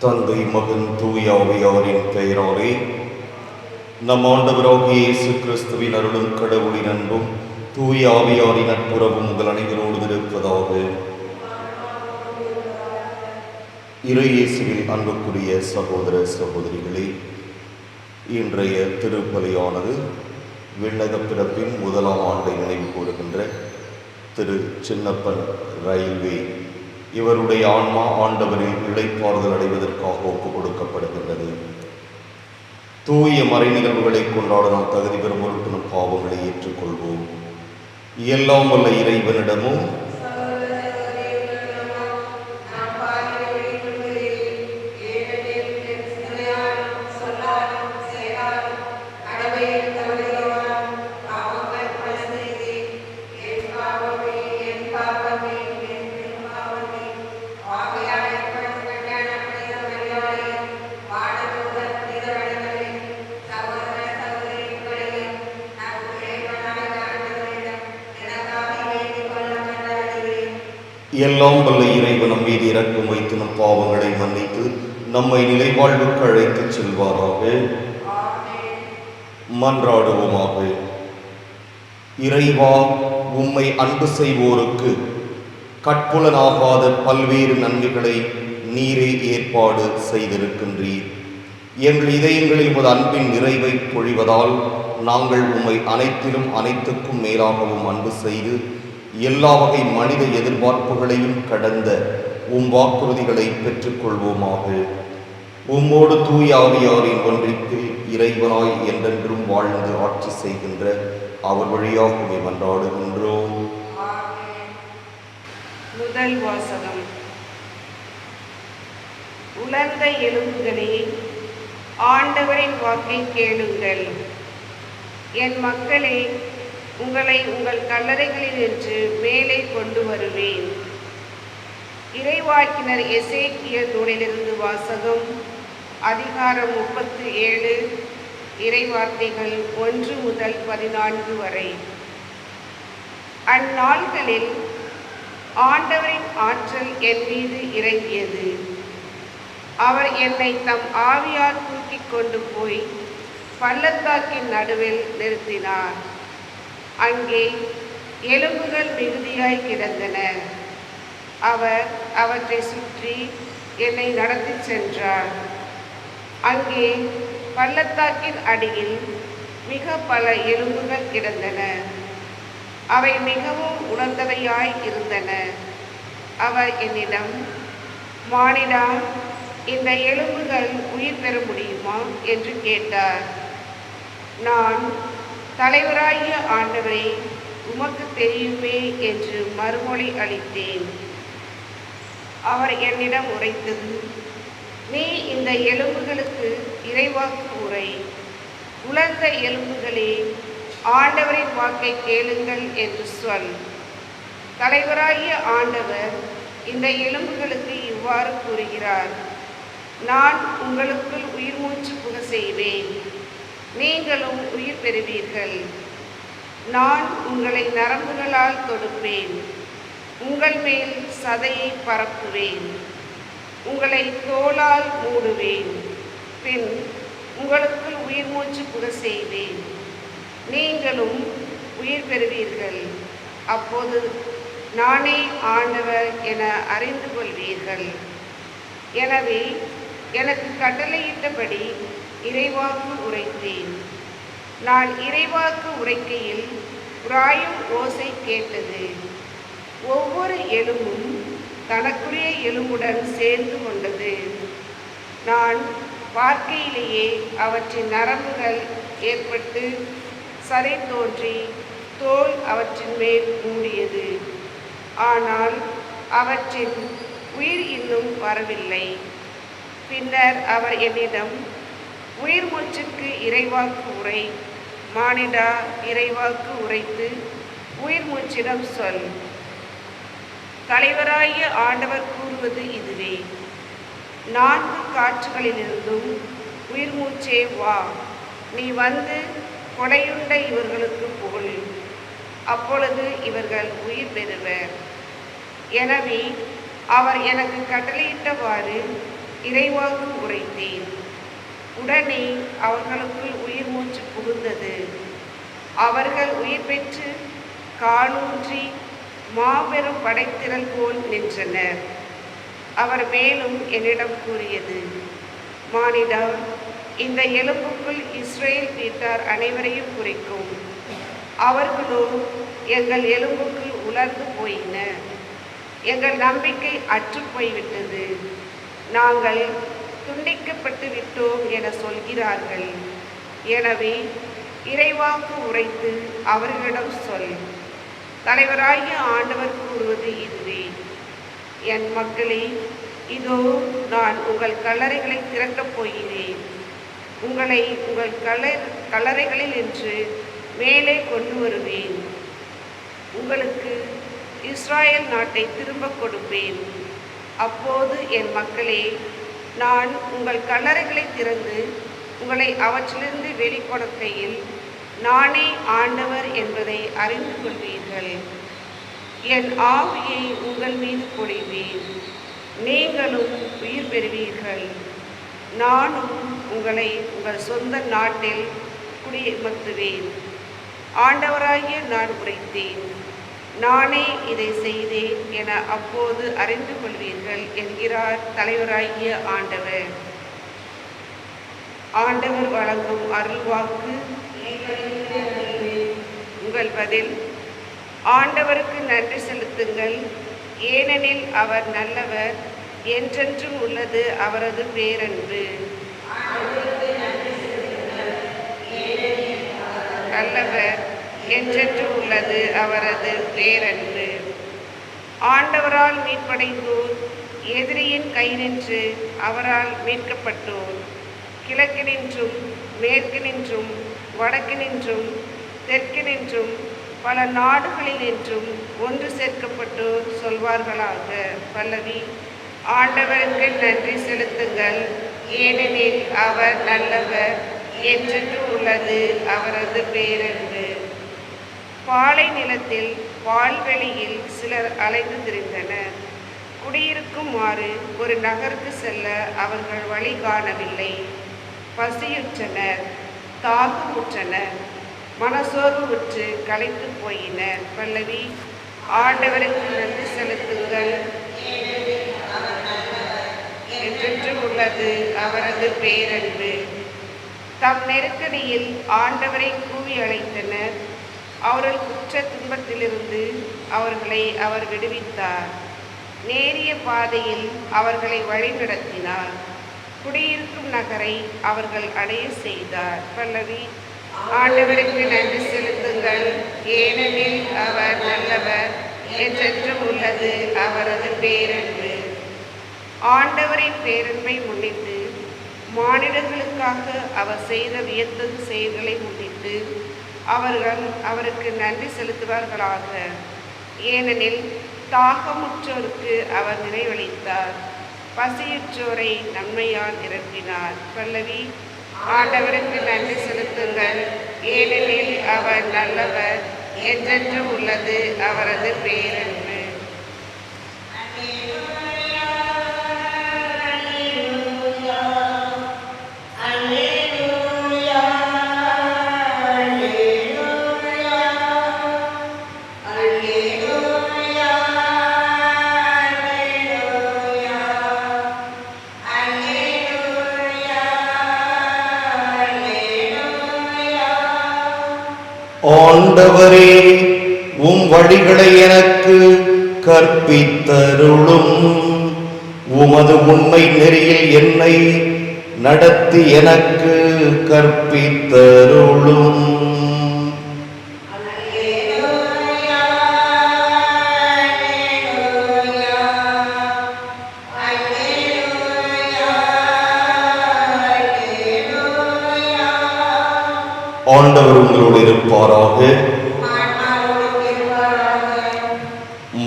தந்தை மகன் தூயாவியாரின் பெயராலே நம் ஆண்டவராகிய இயேசு கிறிஸ்துவின் அருளும் கடவுளின் அன்பும் தூய ஆவியாரின் நட்புறவும் உங்கள் அனைவரோடு இருப்பதாக. இறையேசுவில் அன்புக்குரிய சகோதர சகோதரிகளே இன்றைய திருப்பலியானது விண்ணக பிறப்பின் முதலாம் ஆண்டை நினைவு கூறுகின்ற திரு சின்னப்பன் ரயில்வே இவருடைய ஆன்மா ஆண்டவரில் இழைப்பாறுதல் அடைவதற்காக ஒப்புக் கொடுக்கப்படுகின்றது தூய மறை நிகழ்வுகளை கொண்டாட நாம் தகுதி பெறும் பொருட்டு பாவங்களை ஏற்றுக்கொள்வோம். எல்லாம் வல்ல இறைவனிடமும் நம்மை நிலைவாழ்வுக்கு அழைத்துச் செல்வாராக. மன்றாடுவோமாக. இறைவா உம்மை அன்பு செய்வோருக்கு கட்புலனாகாத பல்வேறு நன்மைகளை நீரே ஏற்பாடு செய்திருக்கின்றீர். எங்கள் இதயங்களில் உமது அன்பின் நிறைவை பொழிவதால் நாங்கள் உம்மை அனைத்திலும் அனைத்துக்கும் மேலாகவும் அன்பு செய்து எல்லா வகை மனித எதிர்பார்ப்புகளையும் கடந்த உம் வாக்குறுதிகளை பெற்றுக்கொள்வோமாக. உம்மோடு தூய் ஆவியாரின் ஒன்றிப்பில் இறைவனாய் என்றென்றும் வாழ்ந்து ஆட்சி செய்கின்ற அவர் வழியாகவே மன்றாடுகின்றோம். முதல் வாசகம். உலர்ந்த எலும்புகளே ஆண்டவரின் வாக்கை கேளுங்கள். என் மக்களே உங்களை உங்கள் கல்லறைகளில் நின்று மேலே கொண்டு வருவேன். இறைவாக்கினர் எசேக்கிய நூலிலிருந்து வாசகம் அதிகாரம் முப்பத்து ஏழு இறைவார்த்தைகள் ஒன்று முதல் பதினான்கு வரை. அந்நாள்களில் ஆண்டவரின் ஆற்றல் என் மீது இறங்கியது. அவர் என்னை தம் ஆவியால் தூக்கிக் கொண்டு போய் பள்ளத்தாக்கின் நடுவில் நிறுத்தினார். அங்கே எலும்புகள் மிகுதியாய் கிடந்தன. அவர் அவற்றை சுற்றி என்னை நடத்திச் சென்றார். அங்கே பள்ளத்தாக்கின் அடியில் மிக பல எலும்புகள் கிடந்தன. அவை மிகவும் உணர்ந்தவையாய் இருந்தன. அவர் என்னிடம் மானிடா இந்த எலும்புகள் உயிர் பெற முடியுமா? என்று கேட்டார். நான் தலைவராகிய ஆண்டவரை உமக்கு தெரியுமே என்று மறுமொழி அளித்தேன். அவர் என்னிடம் உரைத்தது. நீ இந்த எலும்புகளுக்கு இறைவாக்கு உரை உலர்ந்த எலும்புகளே ஆண்டவரின் வாக்கை கேளுங்கள் என்று சொல். தலைவராகிய ஆண்டவர் இந்த எலும்புகளுக்கு இவ்வாறு கூறுகிறார். நான் உங்களுக்குள் உயிர் மூச்சு புக செய்வேன். நீங்களும் உயிர் பெறுவீர்கள். நான் உங்களை நரம்புகளால் தொடுப்பேன். உங்கள் மேல் சதையை பரப்புவேன். உங்களை தோளால் மூடுவேன். பின் உங்களுக்குள் உயிர் மூச்சு புக செய்வேன். நீங்களும் உயிர் பெறுவீர்கள். அப்போது நானே ஆண்டவர் என அறிந்து கொள்வீர்கள். எனவே எனக்கு கட்டளையிட்டபடி இறைவாக்கு உரைத்தேன். நான் இறைவாக்கு உரைக்கையில் உராயும் ஓசை கேட்டது. ஒவ்வொரு எலும்பும் தனக்குரிய எலும்புடன் சேர்ந்து கொண்டது. நான் பார்க்கையிலேயே அவற்றின் நரம்புகள் ஏற்பட்டு சரி தோன்றி தோல் அவற்றின் மேல் மூடியது. ஆனால் அவற்றின் உயிர் இன்னும் வரவில்லை. பின்னர் அவர் என்னிடம் உயிர் மூச்சுக்கு இறைவாக்கு உரை மானிடா இறைவாக்கு உரைத்து உயிர் மூச்சிடம் சொல். தலைவராகிய ஆண்டவர் கூறுவது இதுவே. நான்கு காற்றுகளிலிருந்தும் உயிர் மூச்சே வா. நீ வந்து கொடையுண்ட இவர்களுக்கு புகழ் அப்பொழுது இவர்கள் உயிர் பெறுவர். எனவே அவர் எனக்கு கட்டளையிட்டவாறு இறைவாக்கு உரைத்தேன். உடனே அவர்களுக்குள் உயிர் மூச்சு புகுந்தது. அவர்கள் உயிர் பெற்று காலூன்றி மாபெரும் படைத்திரள் போல் நின்றனர். அவர் மேலும் என்னிடம் கூறியது மானிடா இந்த எலும்புக்குள் இஸ்ரேல் வீட்டார் அனைவரையும் குறிக்கும். அவர்களோ எங்கள் எலும்புக்குள் உலர்ந்து போயின எங்கள் நம்பிக்கை அற்று போய்விட்டது. நாங்கள் துண்டிக்கப்பட்டு விட்டோம் என சொல்கிறார்கள். எனவே இறைவாக்கு உரைத்து அவர்களிடம் சொல். தலைவராகிய ஆண்டவர் கூறுவது இதுவே. என் மக்களே இதோ நான் உங்கள் கல்லறைகளை திறக்கப் போகிறேன். உங்களை உங்கள் கல கல்லறைகளில் என்று மேலே கொண்டு வருவேன். உங்களுக்கு இஸ்ராயல் நாட்டை திரும்ப கொடுப்பேன். அப்போது என் மக்களே நான் உங்கள் கல்லறைகளை திறந்து உங்களை அவற்றிலிருந்து வெளிக்கொடுக்கையில் நானே ஆண்டவர் என்பதை அறிந்து கொள்வேன். கொள்வீர்கள் என் ஆவியை உங்கள் மீது பொழிவீர். நீங்களும் உயிர் பெறுவீர்கள். நானும் உங்களை உங்கள் சொந்த நாட்டில் குடியமர்த்துவேன். ஆண்டவராகிய நான் உரைத்தேன். நானே இதை செய்தேன் என அப்போது அறிந்து கொள்வீர்கள் என்கிறார் தலைவராகிய ஆண்டவர். ஆண்டவர் வழங்கும் அருள்வாக்கு உங்கள் பதில் ஆண்டவருக்கு நன்றி செலுத்துங்கள். ஏனெனில் அவர் நல்லவர் என்றென்றும் உள்ளது அவரது பேரன்பு. நல்லவர் என்றென்றும் உள்ளது அவரது பேரன்பு. ஆண்டவரால் மீட்படைந்தோர் எதிரியின் கை நின்று அவரால் மீட்கப்பட்டோர். கிழக்கு நின்றும் மேற்கு நின்றும் பல நாடுகளில் என்றும் ஒன்று சேர்க்கப்பட்டு சொல்வார்களாக. பல்லவி ஆண்டவருக்கு நன்றி செலுத்துங்கள். ஏனெனில் அவர் நல்லவர் என்றென்று உள்ளது அவரது பேரன்பு. பாலை நிலத்தில் பால்வெளியில் சிலர் அலைந்து திரிந்தனர். குடியிருக்குமாறு ஒரு நகருக்கு செல்ல அவர்கள் வழி காணவில்லை. பசியுற்றனர் தாகமுற்றனர். மனசோர்வு விற்று களைத்து போயினர். பல்லவி ஆண்டவருக்கு நன்றி செலுத்துங்கள். என்றென்றும் உள்ளது அவரது பேரன்பு. தம் நெருக்கடியில் ஆண்டவரை கூவி அழைத்தனர். அவர்கள் குற்ற துன்பத்திலிருந்து அவர்களை அவர் விடுவித்தார். நேரிய பாதையில் அவர்களை வழிநடத்தினார். குடியிருக்கும் நகரை அவர்கள் அடைய செய்தார். பல்லவி ஆண்டவருக்கு நன்றி செலுத்துங்கள். ஏனெனில் அவர் நல்லவர் என்றென்றும் உள்ளது அவரது பேரன்பு. ஆண்டவரின் பேரன்பை முன்னிட்டு மானிடர்களுக்காக அவர் செய்த வியத்தகு செயல்களை முன்னிட்டு அவர்கள் அவருக்கு நன்றி செலுத்துவார்களாக. ஏனெனில் தாகமுற்றோருக்கு அவர் நினைவளித்தார். பசியுற்றோரை நன்மையால் நிரப்பினார். பல்லவி ஆண்டவருக்கு நன்றி செலுத்துங்கள். ஏனெனில் அவர் நல்லவர். என்றென்றும் உள்ளது. அவரது பேரன் ஆண்டவரே உம் வழிகளை எனக்கு கற்பித்தருளும். உமது உண்மை நெறியில் என்னை நடத்தி எனக்கு கற்பித்தருளும். ஆண்டவர் உங்களோடு இருப்பாராக.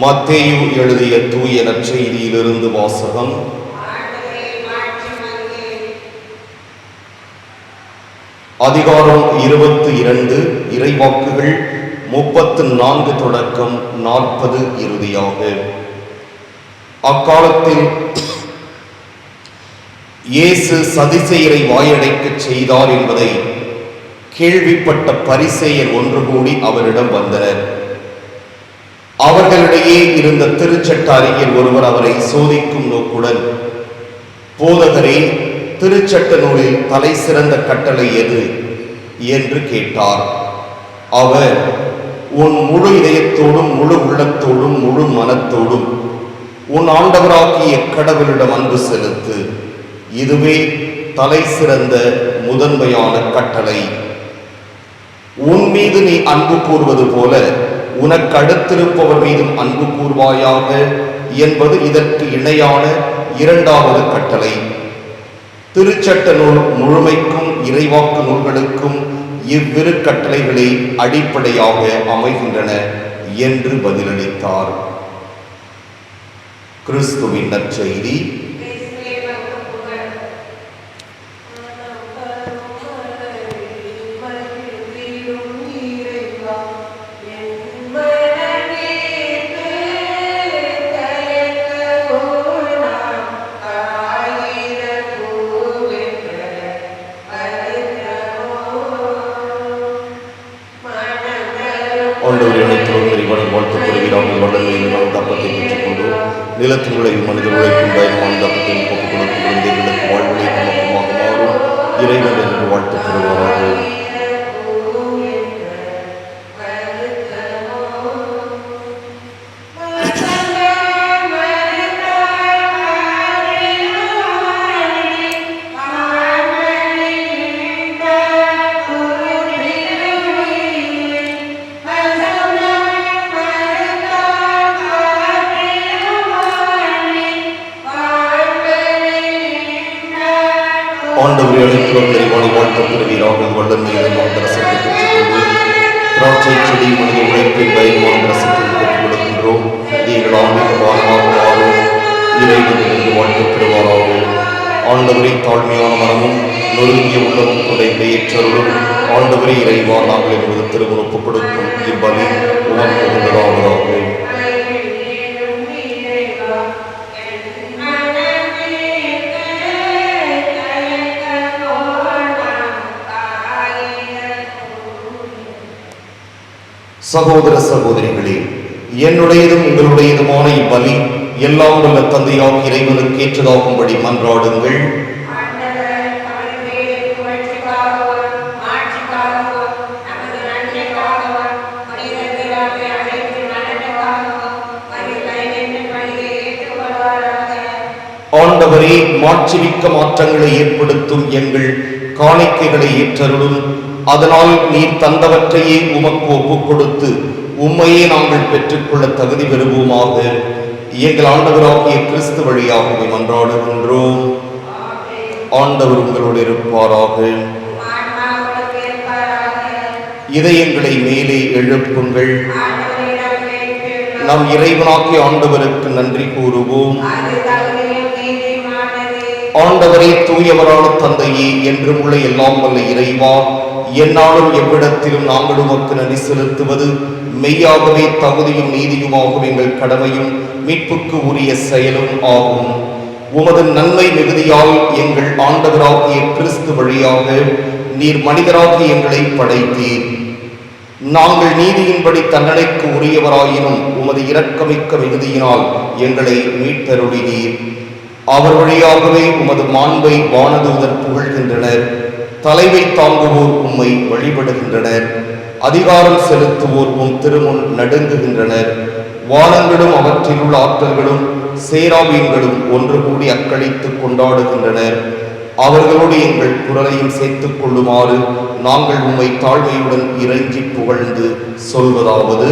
மத்தேயு எழுதிய தூய நற்செய்தியிலிருந்து வாசகம். அதிகாரம் இருபத்தி இரண்டு இறைவாக்குகள் முப்பத்து நான்கு தொடக்கம் நாற்பது இறுதியாக. அக்காலத்தில் இயேசு சதிசெயரை வாயடைக்கச் செய்தார் என்பதை கேள்விப்பட்ட பரிசெயர் ஒன்று கூடி அவரிடம் வந்தனர். அவர்களிடையே இருந்த திருச்சட்ட அறிஞர் ஒருவர் அவரை சோதிக்கும் நோக்குடன் போதகரே திருச்சட்ட நூலில் தலை சிறந்த கட்டளை எது? என்று கேட்டார். அவர் உன் முழு இதயத்தோடும் முழு உள்ளத்தோடும் முழு மனத்தோடும் உன் ஆண்டவராகிய கடவுளிடம் அன்பு செலுத்து. இதுவே தலை சிறந்த முதன்மையான கட்டளை. உன் மீது நீ அன்பு கூறுவது போல உனக்கு அடுத்திருப்பவர் மீதும் அன்பு கூறுவாயாக என்பது இதற்கு இணையான இரண்டாவது கட்டளை. திருச்சட்ட நூல் முழுமைக்கும் இறைவாக்கு நூல்களுக்கும் இவ்விரு கட்டளைகளே அடிப்படையாக அமைகின்றன என்று பதிலளித்தார். கிறிஸ்துவின் நற்செய்தி. நொறுங்கிய உள்ளமும் கொண்ட இடையேற்றருளும் ஆண்டவரை இறைவா நாங்கள் என்பது திருமணப்பு கொடுக்கும் இவ்வழி உமக்கு சகோதர சகோதரிகளே என்னுடையதும் உங்களுடையதுமான இவ்வலி எல்லாம் வல்ல தந்தையாக இறைவனுக்கு ஏற்றதாகும்படி மன்றாடுங்கள். ஆண்டவரே மாட்சிமிக்க மாற்றங்களை ஏற்படுத்தும் எங்கள் காணிக்கைகளை ஏற்றருளும். அதனால் நீர் தந்தவற்றையே உமக்கு ஒப்புக் கொடுத்து உம்மையே நாங்கள் பெற்றுக்கொள்ள தகுதி பெறுவோமாக. எங்கள் ஆண்டவராகிய கிறிஸ்து வழியாகவே மன்றாடுகின்றோம். ஆண்டவர் உங்களோடு இருப்பாராக. இதயங்களை மேலே எழுப்புங்கள். நம் இறைவனாக்கி ஆண்டவருக்கு நன்றி கூறுவோம். ஆண்டவரே தூயவரான தந்தையே என்றும் உள்ள எல்லாம் வல்ல இறைவா என்னாலும் எவ்விடத்திலும் நாங்கள் உமக்கு நன்றி செலுத்துவது மெய்யாகவே தகுதியும் நீதியுமாகும் எங்கள் கடமையும் மீட்புக்கு உரிய செயலும் ஆகும். உமது நன்மை மிகுதியால் எங்கள் ஆண்டவராகிய கிறிஸ்து வழியாக நீர் மனிதராகி எங்களை படைத்தீர். நாங்கள் நீதியின்படி தண்டனைக்கு உரியவராயினும் உமது இரக்கமிக்க மிகுதியினால் எங்களை மீட்டருளினீர். அவர் வழியாகவே உமது மாண்பை வானதூதர் புகழ்கின்றனர். தலைமை தாங்குவோர் உம்மை வழிபடுகின்றனர். அதிகாரம் செலுத்துவோர் உம் திருமுன் நடுங்குகின்றனர். வானங்களும் அவற்றில் உள்ள ஆற்றல்களும் சேராபீன்களும் ஒன்று கூடி அக்களித்து கொண்டாடுகின்றனர். அவர்களோடு எங்கள் குரலையும் சேர்த்துக் கொள்ளுமாறு நாங்கள் உம்மை தாழ்மையுடன் இறைஞ்சி புகழ்ந்து சொல்வதாவது.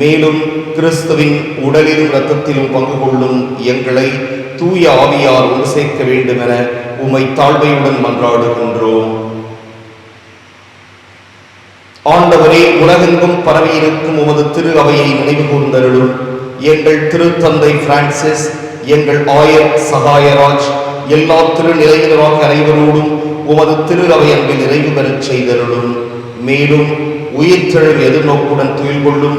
மேலும் கிறிஸ்துவின் உடலிலும் இரத்தத்திலும் பங்கு கொள்ளும் எங்களை தூய ஆவியார் ஒன்று சேர்க்க வேண்டும் என உமை தாழ்மையுடன் மன்றாடுகின்றோம். ஆண்டவரே உலகெங்கும் பரவியிருக்கும் உமது திரு அவையை நினைவு கூர்ந்தருளும் எங்கள் திருத்தந்தை பிரான்சிஸ் எங்கள் ஆயர் சகாயராஜ் எல்லா திருநிலையினராக அனைவரோடும் உமது திரு அவை அன்பில் நிறைவு பெறச் செய்தருளும். மேலும் உயிர்த்தெழும் எதிர்நோக்குடன் துயில் கொள்ளும்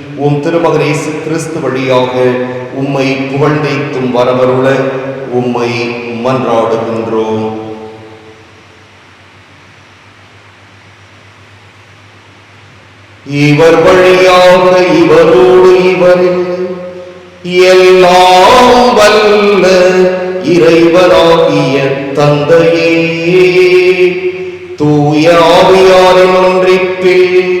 உம் திருமகன் இயேசு கிறிஸ்து வழியாக உம்மை புகழ்ந்தேத்தும் வரவருள உம்மை மன்றாடுகின்றோம். இவர் வழியாக இவரோடு இவரில் எல்லாம் வல்ல இறைவராகிய தந்தையே. தூய ஆவியாரின் ஒன்றிப்பில்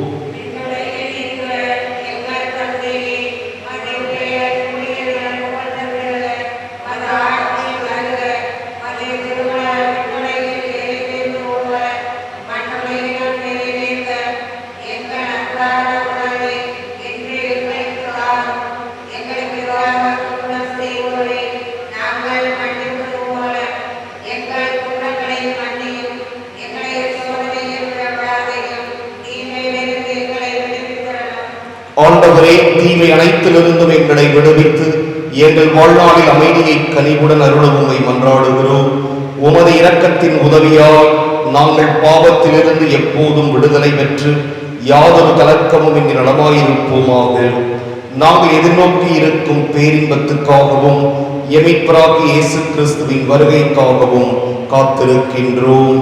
தீமை அனைத்திலிருந்தும் எங்களை விடுவித்து எங்கள் வாழ்நாளில் அமைதியை கனிவுடன் அருளவுமை மன்றாடுகிறோம். உமது இரக்கத்தின் உதவியால் நாங்கள் பாவத்திலிருந்து எப்போதும் விடுதலை பெற்று யாதொரு கலக்கமும் இங்கு நலமாயிருப்போமாக நாங்கள் எதிர்நோக்கி இருக்கும் பேரின்பத்துக்காகவும் எமிப்பராகி இயேசு கிறிஸ்துவின் வருகைக்காகவும் காத்திருக்கின்றோம்.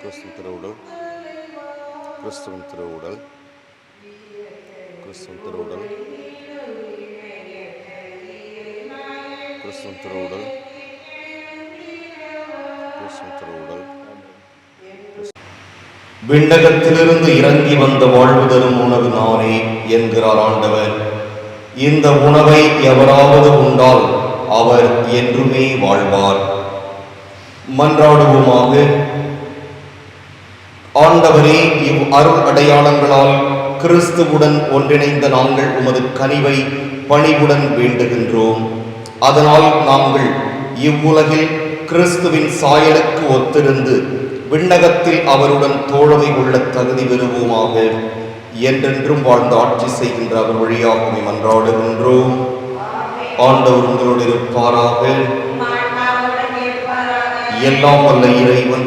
கிறிஸ்துவ திருவுடல். கிறிஸ்துவின் திருவுடல். கிறிஸ்துவின் திருவுடல். கிறிஸ்துவின் திருவுடல். கிறிஸ்துவின் திருவுடல். விண்ணகத்திலிருந்து இறங்கி வந்த வாழ்வு தரும் உணவு நானே என்கிறார் ஆண்டவர். இந்த உணவை எவராவது உண்டால் அவர் என்றுமே வாழ்வார். மன்றாடுவோமாக ஆண்டவரே இவ் அருள் அடையாளங்களால் கிறிஸ்துவுடன் ஒன்றிணைந்த நாங்கள் உமது கனிவை பணிவுடன் வேண்டுகின்றோம் அதனால் நாங்கள் இவ்வுலகில் கிறிஸ்துவின் சாயலுக்கு ஒத்திருந்து விண்ணகத்தில் அவருடன் தோழமை கொள்ள தகுதி பெறுவோமாக என்றென்றும் வாழ்ந்து ஆட்சி செய்கின்ற அவர் வழியாகவே மன்றாடுகின்றோம் ஆண்டவர் உங்களோடு இருப்பாராக இருப்பாராக. எல்லாம் வல்ல இறைவன்